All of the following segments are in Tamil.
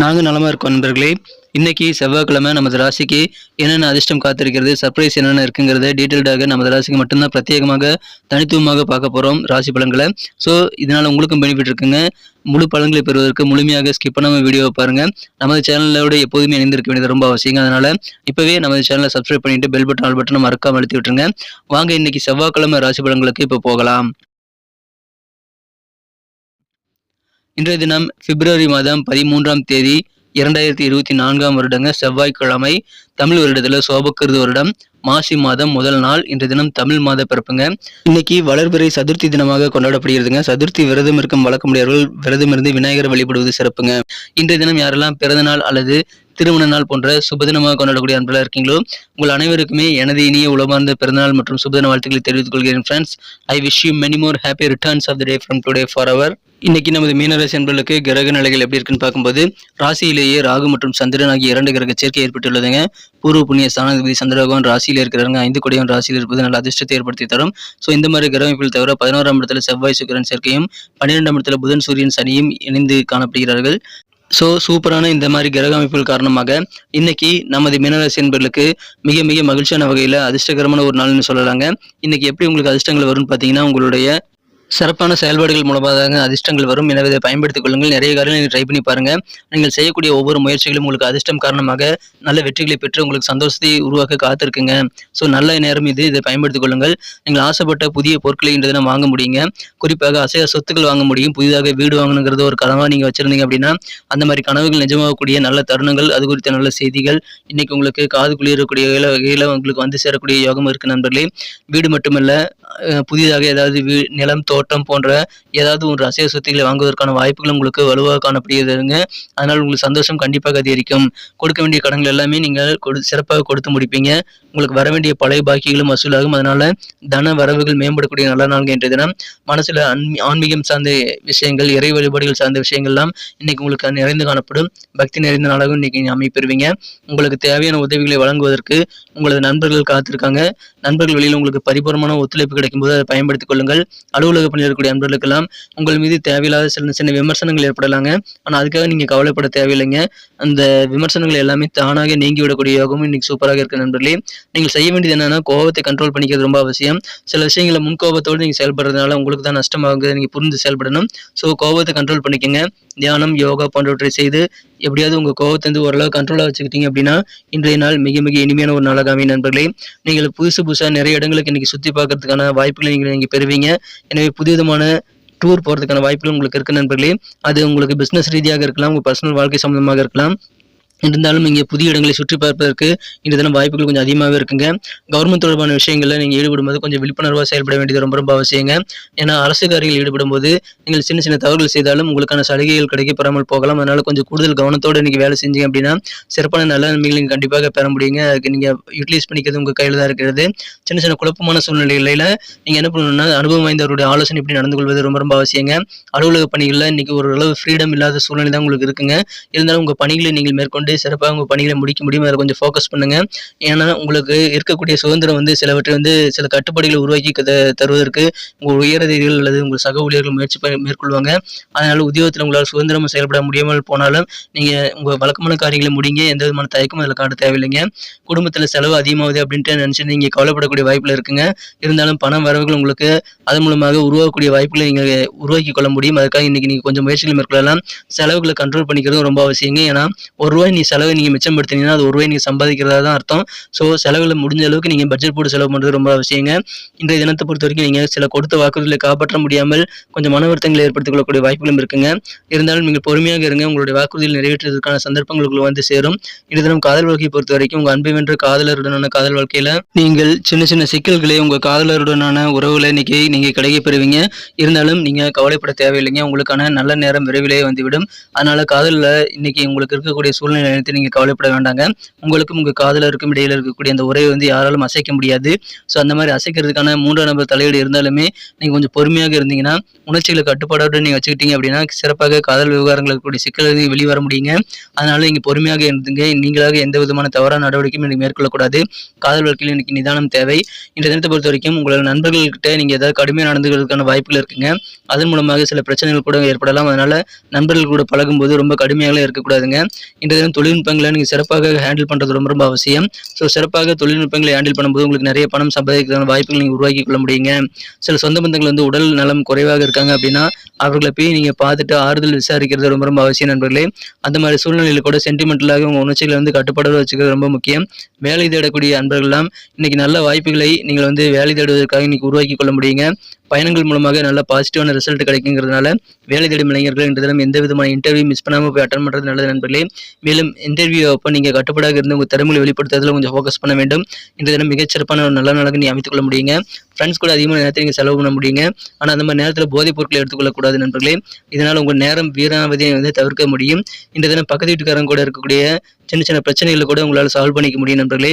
நாங்கள் நலமாக இருக்கோம் நண்பர்களே. இன்னைக்கு செவ்வாய்க்கிழமை நமது ராசிக்கு என்னென்ன அதிர்ஷ்டம் காத்திருக்கிறது சர்ப்ரைஸ் என்னென்ன இருக்குங்கிறத டீட்டெயில்டாக நமது ராசிக்கு மட்டும்தான் பிரத்யேகமாக தனித்துவமாக பார்க்க போகிறோம் ராசி பலன்களை. ஸோ இதனால் உங்களுக்கும் பெனிஃபிட் இருக்குங்க. முழு பலன்களை பெறுவதற்கு முழுமையாக ஸ்கிப் பண்ணாமல் வீடியோவை பாருங்கள் நமது சேனலோட எப்போதுமே இணைந்திருக்க வேண்டியது ரொம்ப அவசியம் அதனால் இப்போவே நமது சேனலை சப்ஸ்கிரைப் பண்ணிட்டு பெல் பட்டன் ஆல் பட்டனை மறக்காமல் அழுத்தி விட்டுருங்க. வாங்க இன்னைக்கு செவ்வாய்க்கிழமை ராசி பலன்களுக்கு இப்போ போகலாம். இன்றைய தினம் பிப்ரவரி மாதம் பதிமூன்றாம் தேதி இரண்டாயிரத்தி இருபத்தி நான்காம் வருடங்க செவ்வாய்க்கிழமை தமிழ் வருடத்துல சோபக்கிருது வருடம். மாசி மாதம் முதல் நாள் இன்றைய தினம் தமிழ் மாத பிறப்புங்க. இன்னைக்கு வளர்பிறை சதுர்த்தி தினமாக கொண்டாடப்படுகிறதுங்க. சதுர்த்தி விரதம் இருக்கும் வழக்கமுடையவர்கள் விரதம் இருந்து விநாயகர் வழிபடுவது சிறப்புங்க. இன்றைய தினம் யாரெல்லாம் பிறந்த நாள் அல்லது திருமண நாள் போன்ற சுபதினமாக கொண்டாடக்கூடிய அன்பர்களாக இருக்கீங்களோ உங்கள் அனைவருக்குமே எனது இனிய உளமார்ந்த பிறந்தநாள் மற்றும் சுபதின வாழ்த்துக்களை தெரிவித்துக் கொள்கிறேன் friends I wish you many more happy returns of the day from today for our இன்னைக்கு நமது மீனராசி அன்பர்களுக்கு கிரக நிலைகள் எப்படி இருக்குன்னு பார்க்கும்போது ராசியிலேயே ராகு மற்றும் சந்திரன் ஆகிய இரண்டு கிரக சேர்க்கை ஏற்பட்டுள்ளதுங்க. பூர்வ புண்ணிய ஸ்தானாதிபதி சந்திரபகவான் ராசியில் இருக்கிறாங்க ஐந்து கொடியவன் ராசியில் இருப்பது நல்ல அதிர்ஷ்டத்தை ஏற்படுத்தி தரும். ஸோ இந்த மாதிரி கிரக தவிர பதினோராம் இடத்துல செவ்வாய் சுக்கரன் சேர்க்கையும் பன்னிரெண்டாம் இடத்துல புதன் சூரியன் சனியும் இணைந்து காணப்படுகிறார்கள். ஸோ சூப்பரான இந்த மாதிரி கிரக அமைப்புகள் காரணமாக இன்னைக்கு நமது மீனராசி என்பர்களுக்கு மிக மிக மகிழ்ச்சியான வகையில் அதிர்ஷ்டகரமான ஒரு நாள்னு சொல்லலாங்க. இன்னைக்கு எப்படி உங்களுக்கு அதிர்ஷ்டங்கள் வரும்னு பார்த்தீங்கன்னா உங்களுடைய சிறப்பான செயல்பாடுகள் மூலமாக அதிர்ஷ்டங்கள் வரும். எனவே இதை பயன்படுத்திக் கொள்ளுங்கள். நிறைய காரியங்கள் நீங்கள் ட்ரை பண்ணி பாருங்கள் நீங்கள் செய்யக்கூடிய ஒவ்வொரு முயற்சிகளும் உங்களுக்கு அதிர்ஷ்டம் காரணமாக நல்ல வெற்றிகளை பெற்று உங்களுக்கு சந்தோஷத்தை உருவாக்க காத்திருக்குங்க. ஸோ நல்ல நேரம் இது. இதை பயன்படுத்திக் கொள்ளுங்கள். நீங்கள் ஆசைப்பட்ட புதிய பொருட்களை இன்று தினம் வாங்க முடியுங்க. குறிப்பாக அசைய சொத்துக்கள் வாங்க முடியும். புதிதாக வீடு வாங்கணுங்கிறது ஒரு கனவாக நீங்கள் வச்சுருந்தீங்க அப்படின்னா அந்த மாதிரி கனவுகள் நிஜமாகக்கூடிய நல்ல தருணங்கள் அது குறித்த நல்ல செய்திகள். இன்னைக்கு உங்களுக்கு காது குளிரக்கூடிய வகையில் உங்களுக்கு வந்து சேரக்கூடிய யோகம் இருக்குது நண்பர்களே. வீடு மட்டுமல்ல புதிதாக ஏதாவது வீ நிலம் தோட்டம் போன்ற ஏதாவது ஒரு அசைய சொத்துக்களை வாங்குவதற்கான வாய்ப்புகள் உங்களுக்கு வலுவாக காணப்படுகிறதுங்க அதனால் உங்களுக்கு சந்தோஷம் கண்டிப்பாக அதிகரிக்கும். கொடுக்க வேண்டிய கடன்கள் எல்லாமே நீங்கள் கொடு சிறப்பாக கொடுத்து முடிப்பீங்க. உங்களுக்கு வர வேண்டிய பழைய பாக்கிகளும் வசூலாகும். அதனால தன வரவுகள் மேம்படக்கூடிய நல்ல நாள்கள் என்ற தினம். மனசுல ஆன்மீகம் சார்ந்த விஷயங்கள் இறை வழிபாடுகள் சார்ந்த விஷயங்கள்லாம் இன்னைக்கு உங்களுக்கு நிறைந்து காணப்படும். பக்தி நிறைந்த நாளாகவும் இன்னைக்கு அமைப்பெறுவீங்க. உங்களுக்கு தேவையான உதவிகளை வழங்குவதற்கு உங்களது நண்பர்கள் காத்திருக்காங்க. நண்பர்கள் வெளியில் உங்களுக்கு பரிபூர்ணமான ஒத்துழைப்பு கிடைக்கும் போது அதை பயன்படுத்திக் கொள்ளுங்கள். அலுவலக பணியில் இருக்கக்கூடிய நண்பர்களுக்கெல்லாம் உங்கள் மீது தேவையில்லாத சின்ன சின்ன விமர்சனங்கள் ஏற்படலாங்க. ஆனால் அதுக்காக நீங்கள் கவலைப்பட தேவையில்லைங்க. அந்த விமர்சனங்கள் எல்லாமே தானாக நீங்கி விடக்கூடிய யோகமும் இன்னைக்கு சூப்பராக இருக்க நண்பர்களே. நீங்கள் செய்ய வேண்டியது என்னன்னா கோபத்தை கண்ட்ரோல் பண்ணிக்கிறது ரொம்ப அவசியம். சில விஷயங்களை முன்கோபத்தோடு நீங்கள் செயல்படுறதுனால உங்களுக்கு தான் நஷ்டமாகுது. நீங்கள் புரிந்து செயல்படணும். ஸோ கோபத்தை கண்ட்ரோல் பண்ணிக்கங்க. தியானம் யோகா போன்றவற்றை செய்து எப்படியாவது உங்கள் கோவத்தை வந்து ஓரளவு கண்ட்ரோலாக வச்சுக்கிட்டீங்க அப்படின்னா இன்றைய நாள் மிக மிக இனிமையான ஒரு நாளாக அமையும் நண்பர்களே. நீங்கள் புதுசு புதுசாக நிறைய இடங்களுக்கு இன்றைக்கி சுற்றி பார்க்கறதுக்கான வாய்ப்புகளை நீங்கள் நீங்கள் பெறுவீங்க. எனவே புதுவிதமான டூர் போகிறதுக்கான வாய்ப்புகள் உங்களுக்கு இருக்குது நண்பர்களே. அது உங்களுக்கு பிஸ்னஸ் ரீதியாக இருக்கலாம் உங்கள் பர்சனல் வாழ்க்கை சம்பந்தமாக இருக்கலாம். இருந்தாலும் இங்கே புதிய இடங்களை சுற்றி பார்ப்பதற்கு இந்த தினம் வாய்ப்புகள் கொஞ்சம் அதிகமாகவே இருக்குங்க. கவர்மெண்ட் தொடர்பான விஷயங்களில் நீங்கள் ஈடுபடும்போது கொஞ்சம் விழிப்புணர்வாக செயல்பட வேண்டியது ரொம்ப ரொம்ப அவசியங்க. ஏன்னா அரசு காரியங்கள் ஈடுபடும்போது நீங்கள் சின்ன சின்ன தவறுகள் செய்தாலும் உங்களுக்கான சலுகைகள் கிடைக்கப்படாமல் போகலாம். அதனால் கொஞ்சம் கூடுதல் கவனத்தோடு நீங்கள் வேலை செஞ்சீங்க அப்படின்னா சிறப்பான நல்ல நன்மைகள் நீங்கள் கண்டிப்பாக பெற முடியுங்க. அதுக்கு நீங்கள் யூட்டிலைஸ் பண்ணிக்கிறது உங்கள் கையில் தான் இருக்கிறது. சின்ன சின்ன குழப்பமான சூழ்நிலைகளில் நீங்கள் என்ன பண்ணணும்னா அனுபவம் வாய்ந்தவருடைய ஆலோசனை எப்படி நடந்து கொள்வது ரொம்ப ரொம்ப அவசியங்க. அலுவலக பணிகளில் இன்றைக்கி ஓரளவு ஃப்ரீடம் இல்லாத சூழ்நிலை தான் உங்களுக்கு இருக்குங்க. இருந்தாலும் உங்கள் பணிகளை நீங்கள் மேற்கொண்டு சிறப்பாக உங்கள் பணிகளை முடிக்க முடியும்? அதில் கொஞ்சம் ஃபோக்கஸ் பண்ணுங்க. ஏன்னா உங்களுக்கு இருக்கக்கூடிய சுதந்திரம் வந்து சிலவற்றை வந்து சில கட்டுப்பாடுகளை உருவாக்கி தருவதற்கு உங்கள் உயரதிகள் அல்லது உங்கள் சக ஊழியர்கள் முயற்சி மேற்கொள்வாங்க. அதனால உத்தியோகத்தில் உங்களால் சுதந்திரமாக செயல்பட முடியாமல் போனாலும் நீங்கள் உங்கள் வழக்கமான காரியங்களை முடிங்க. எந்த விதமான தயக்கமும் அதில் காட்ட தேவையில்லைங்க. குடும்பத்தில் செலவு அதிகமாகுது அப்படின்ட்டு நினச்சி நீங்கள் கவலைப்படக்கூடிய வாய்ப்பில் இருக்குங்க. இருந்தாலும் பணம் வரவுகள் உங்களுக்கு அதன் மூலமாக உருவாகக்கூடிய வாய்ப்புகளை நீங்கள் உருவாக்கி கொள்ள முடியும். அதுக்காக இன்னைக்கு நீங்கள் கொஞ்சம் முயற்சிகள் மேற்கொள்ளலாம். செலவுகளை கண்ட்ரோல் பண்ணிக்கிறதும் ரொம்ப அவசியங்க. ஏன்னா ஒரு ரூபாய் நீ செலவை நீங்கள் மிச்சப்படுத்தினீங்கன்னா அது ஒரு ரூபாய் நீங்கள் சம்பாதிக்கிறதா தான் அர்த்தம். ஸோ செலவுகளை முடிஞ்ச அளவுக்கு நீங்கள் பட்ஜெட் போட்டு செலவு பண்ணுறது ரொம்ப அவசியங்க. இன்றைய தினத்தை பொறுத்த வரைக்கும் நீங்கள் சில கொடுத்த வாக்குறுதிகளை காப்பாற்ற முடியாமல் கொஞ்சம் மன வருத்தங்களை ஏற்படுத்திக் கொள்ளக்கூடிய வாய்ப்புகளும் இருக்குங்க. இருந்தாலும் நீங்கள் பொறுமையாக இருங்க. உங்களுடைய வாக்குறுதிகள் நிறைவேற்றுவதற்கான சந்தர்ப்பங்களுக்குள்ள வந்து சேரும். இன்றைய தினம் காதல் வாழ்க்கையை பொறுத்த வரைக்கும் உங்கள் அன்பை வென்ற காதலருடனான காதல் வாழ்க்கையில் நீங்கள் சின்ன சின்ன சிக்கல்களை உங்கள் காதலருடனான உறவுகளை இன்னைக்கு நீங்கள் கிடைக்கப் பெறுவீங்க. இருந்தாலும் நீங்கள் கவலைப்பட தேவையில்லைங்க. உங்களுக்கான நல்ல நேரம் விரைவிலே வந்துவிடும். அதனால் காதலில் இன்னைக்கு உங்களுக்கு இருக்கக்கூடிய சூழ்நிலை நினைத்து நீங்கள் கவலைப்பட வேண்டாங்க. உங்களுக்கும் உங்கள் காதலருக்கும் இடையில் இருக்கக்கூடிய அந்த உரையை வந்து யாராலும் அசைக்க முடியாது. ஸோ அந்த மாதிரி அசைக்கிறதுக்கான மூன்றாம் நபர் தலையீடு இருந்தாலுமே நீங்கள் கொஞ்சம் பொறுமையாக இருந்தீங்கன்னா உணர்ச்சிகளை கட்டுப்பாடோடு நீங்கள் வச்சுக்கிட்டீங்க அப்படின்னா சிறப்பாக காதல் விவகாரங்களுக்கு கூடிய சிக்கல்கள் வெளிவர முடியுங்க. அதனால நீங்கள் பொறுமையாக இருந்துங்க. நீங்களாக எந்த விதமான தவறான நடவடிக்கையும் நீங்கள் மேற்கொள்ளக்கூடாது. காதல் வாழ்க்கையில் இன்னைக்கு நிதானம் தேவை. இந்த தினத்தை பொறுத்த வரைக்கும் உங்களோட நண்பர்கள்கிட்ட நீங்கள் ஏதாவது கடுமையாக நடந்துக்கிறதுக்கான வாய்ப்புகள் இருக்குங்க. அதன் மூலமாக சில பிரச்சனைகள் கூட ஏற்படலாம். அதனால நண்பர்கள் கூட பழகும்போது ரொம்ப கடுமையாக இருக்கக்கூடாதுங்க. இந்த தினம் தொழில்நுட்பங்களை நீங்கள் சிறப்பாக ஹேண்டில் பண்ணுறது ரொம்ப ரொம்ப அவசியம். ஸோ சிறப்பாக தொழில்நுட்பங்களை ஹேண்டில் பண்ணும்போது உங்களுக்கு நிறைய பணம் சம்பாதிக்கிறதான வாய்ப்புகள் நீங்கள் உருவாக்கி கொள்ள முடியுங்க. சில சொந்த பந்தங்கள் வந்து உடல் நலம் குறைவாக இருக்காங்க அப்படின்னா அவர்களை போய் நீங்கள் பார்த்துட்டு ஆறுதல் விசாரிக்கிறது ரொம்ப ரொம்ப அவசியம் நண்பர்களே. அந்த மாதிரி சூழ்நிலையில் கூட சென்டிமெண்டலாக உங்கள் உணர்ச்சிகளை வந்து கட்டுப்பாடு வச்சுக்கிறது ரொம்ப முக்கியம். வேலை தேடக்கூடிய அன்பர்கள்லாம் இன்னைக்கு நல்ல வாய்ப்புகளை நீங்கள் வந்து வேலை தேடுவதற்காக இன்னைக்கு உருவாக்கி கொள்ள முடியுங்க. பயணங்கள் மூலமாக நல்ல பாசிட்டிவான ரிசல்ட் கிடைக்குங்கிறதுனால வேலை தேடும் இளைஞர்கள் இன்று தினம் எந்த விதமான இன்டர்வியூ மிஸ் பண்ணாமல் போய் அட்டன் பண்ணுறது நல்லது நண்பர்களே. மேலும் இன்டர்வியூ அப்போ நீங்கள் கட்டுப்பாடாக இருந்து உங்கள் திறமையை வெளிப்படுத்துறதுல கொஞ்சம் ஃபோக்கஸ் பண்ண வேண்டும். இந்த தினம் மிகச்சிறப்பான ஒரு நல்ல நாளாக நீ அமைத்துக் கொள்ள முடியுங்க. ஃப்ரெண்ட்ஸ் கூட அதிகமான நேரத்தை நீங்கள் செலவு பண்ண முடியுங்க. ஆனால் அந்த மாதிரி நேரத்தில் போதைப் பொருட்களை எடுத்துக்கொள்ளக்கூடாது நண்பர்களே. இதனால் உங்கள் நேரம் வீராவதியை வந்து தவிர்க்க முடியும். இந்த தினம் பக்கத்து வீட்டுக்காரங்க கூட இருக்கக்கூடிய சின்ன சின்ன பிரச்சனைகளை கூட உங்களால் சால்வ் பண்ணிக்க முடியும் நண்பர்களே.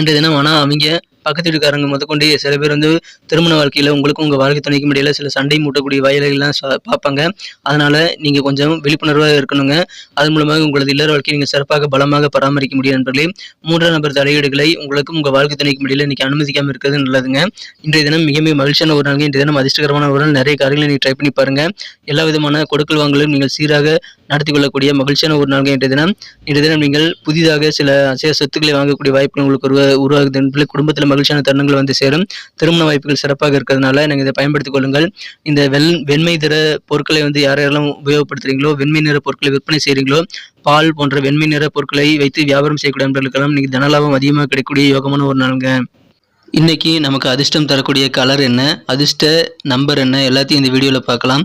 இன்றைய தினம் ஆனால் அவங்க பக்கத்து வீட்டுக்காரங்க முதற்கொண்டு சில பேர் வந்து திருமண வாழ்க்கையில் உங்களுக்கும் உங்கள் வாழ்க்கை துணைக்கும் இடையில சில சண்டை மூட்டக்கூடிய வயலைகள்லாம் பார்ப்பாங்க. அதனால் நீங்கள் கொஞ்சம் விழிப்புணர்வாக இருக்கணுங்க. அதன் மூலமாக உங்களது இல்லற வாழ்க்கையை நீங்கள் சிறப்பாக பலமாக பராமரிக்க முடியும் நண்பர்களே. மூன்றாம் நபர் தலையீடுகளை உங்களுக்கும் உங்கள் வாழ்க்கை துணைக்கும் இடையில இன்றைக்கி அனுமதிக்காமல் இருக்கிறது நல்லதுங்க. இன்றைய தினம் மிக மிக மகிழ்ச்சியான ஒரு நாள் இன்றைய தினம் அதிர்ஷ்டகரமான ஒரு நாள். நிறைய காரியங்களை நீங்கள் ட்ரை பண்ணி பாருங்கள் எல்லா விதமான கொடுக்கல் வாங்கலும் நீங்கள் சீராக நடத்தி கொள்ளக்கூடிய மகிழ்ச்சியான ஒரு நாள் இன்றைய தினம். இன்றைய தினம் நீங்கள் புதிதாக சில அசைய சொத்துக்களை வாங்கக்கூடிய வாய்ப்புகள் உங்களுக்கு உருவா உருவாகுது நண்பர்களே. குடும்பத்தில் மகிழ்ச்சியான தருணங்கள் வந்து சேரும். திருமண வாய்ப்புகள் சிறப்பாக இருக்கிறதுனால நீங்கள் இதை பயன்படுத்திக் கொள்ளுங்கள். இந்த வெள் வெண்மை நிற பொருட்களை வந்து யார் யாரெல்லாம் உபயோகப்படுத்துறீங்களோ வெண்மை நிற பொருட்களை விற்பனை செய்கிறீங்களோ பால் போன்ற வெண்மை நிற பொருட்களை வைத்து வியாபாரம் செய்யக்கூடிய நண்பர்களுக்கெல்லாம் இன்னைக்கு தனலாபம் அதிகமாக கிடைக்கக்கூடிய யோகமான ஒரு நாளுங்க. இன்னைக்கு நமக்கு அதிர்ஷ்டம் தரக்கூடிய கலர் என்ன அதிர்ஷ்ட நம்பர் என்ன எல்லாத்தையும் இந்த வீடியோவில் பார்க்கலாம்.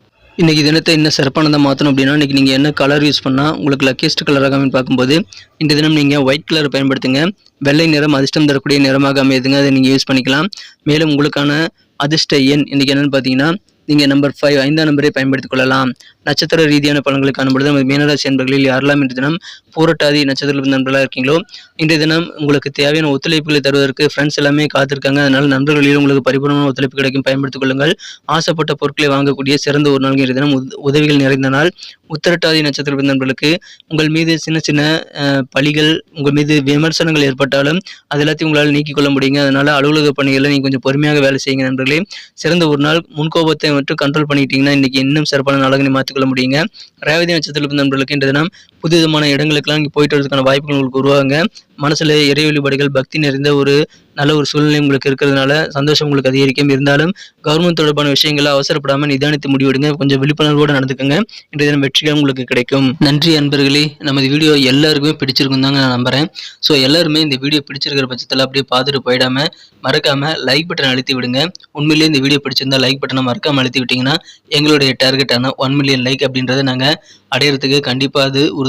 இன்றைக்கி தினத்தை இன்னும் சிறப்பானதாக மாற்றணும் அப்படின்னா இன்றைக்கி நீங்கள் என்ன கலர் யூஸ் பண்ணால் உங்களுக்கு லக்கியஸ்ட் கலராக அமைன்னு பார்க்கும்போது இந்த தினம் நீங்கள் ஒயிட் கலர் பயன்படுத்துங்க. வெள்ளை நிறம் அதிர்ஷ்டம் தரக்கூடிய நிறமாக அமையுதுங்க. அதை நீங்கள் யூஸ் பண்ணிக்கலாம். மேலும் உங்களுக்கான அதிர்ஷ்ட எண் இன்றைக்கி என்னென்னு பார்த்தீங்கன்னா நீங்கள் நம்பர் ஃபைவ் ஐந்தாம் நம்பரை பயன்படுத்திக் கொள்ளலாம். நட்சத்திர ரீதியான பலன்களை காணும்பொழுது நமது மீனராசி என்பர்களில் யாரெல்லாம் இன்று தினம் பூரட்டாதி நட்சத்திர நண்பர்களாக இருக்கீங்களோ இன்றைய தினம் உங்களுக்கு தேவையான ஒத்துழைப்புகளை தருவதற்கு ஃப்ரெண்ட்ஸ் எல்லாமே காத்திருக்காங்க. அதனால் நண்பர்களில் உங்களுக்கு பரிபூர்ணமான ஒத்துழைப்பு கிடைக்கும். பயன்படுத்திக் கொள்ளுங்கள். ஆசைப்பட்ட பொருட்களை வாங்கக்கூடிய சிறந்த ஒரு நாள் இன்றைய தினம் உதவிகள் நிறைந்த நாள். உத்திரட்டாதி நட்சத்திர நண்பர்களுக்கு உங்கள் மீது சின்ன சின்ன பழிகள் உங்கள் மீது விமர்சனங்கள் ஏற்பட்டாலும் அது எல்லாத்தையும் உங்களால் நீக்கிக் கொள்ள முடியுங்க. அதனால் அலுவலக பணிகளில் நீங்கள் கொஞ்சம் பொறுமையாக வேலை செய்யுங்க நண்பர்களே. சிறந்த ஒரு நாள். முன்கோபத்தை மட்டும் கண்ட்ரோல் பண்ணிக்கிட்டீங்கன்னா இன்னைக்கு இன்னும் சிறப்பான நாளாக நீ மாற்றிக்கொள்ள முடியுங்க. ரேவதி நட்சத்திரத்தில் நண்பர்களுக்கு இன்றைய தினம் புது விதமான இடங்களுக்கெல்லாம் நீங்கள் போயிட்டு வரதுக்கான வாய்ப்புகள் உங்களுக்கு உருவாங்க மனசில் இறை வழிபாடுகள் பக்தி நிறைந்த ஒரு நல்ல ஒரு சூழ்நிலை உங்களுக்கு இருக்கிறதுனால சந்தோஷம் உங்களுக்கு அதிகரிக்கும் இருந்தாலும் கவர்மெண்ட் தொடர்பான விஷயங்களை அவசரப்படாமல் நிதானித்து முடிவெடுங்க. கொஞ்சம் விழிப்புணர்வோடு நடந்துக்கோங்க. இன்றைய தினம் வெற்றிகள் உங்களுக்கு கிடைக்கும். நன்றி அன்பர்களே. நமது வீடியோ எல்லாருக்குமே பிடிச்சிருக்கும் தாங்க நான் நம்புறேன். ஸோ எல்லாருமே இந்த வீடியோ பிடிச்சிருக்கிற பட்சத்தில் அப்படியே பார்த்துட்டு போயிடாம மறக்காமல் லைக் பட்டன் அழுத்தி விடுங்க. உண்மையிலேயே இந்த வீடியோ பிடிச்சிருந்தா லைக் பட்டனை மறக்காமல் அழுத்தி விட்டிங்கன்னா எங்களுடைய டார்கெட்டான ஒன் மில்லியன் லைக் அப்படின்றத நாங்கள் அடையிறதுக்கு கண்டிப்பாக அது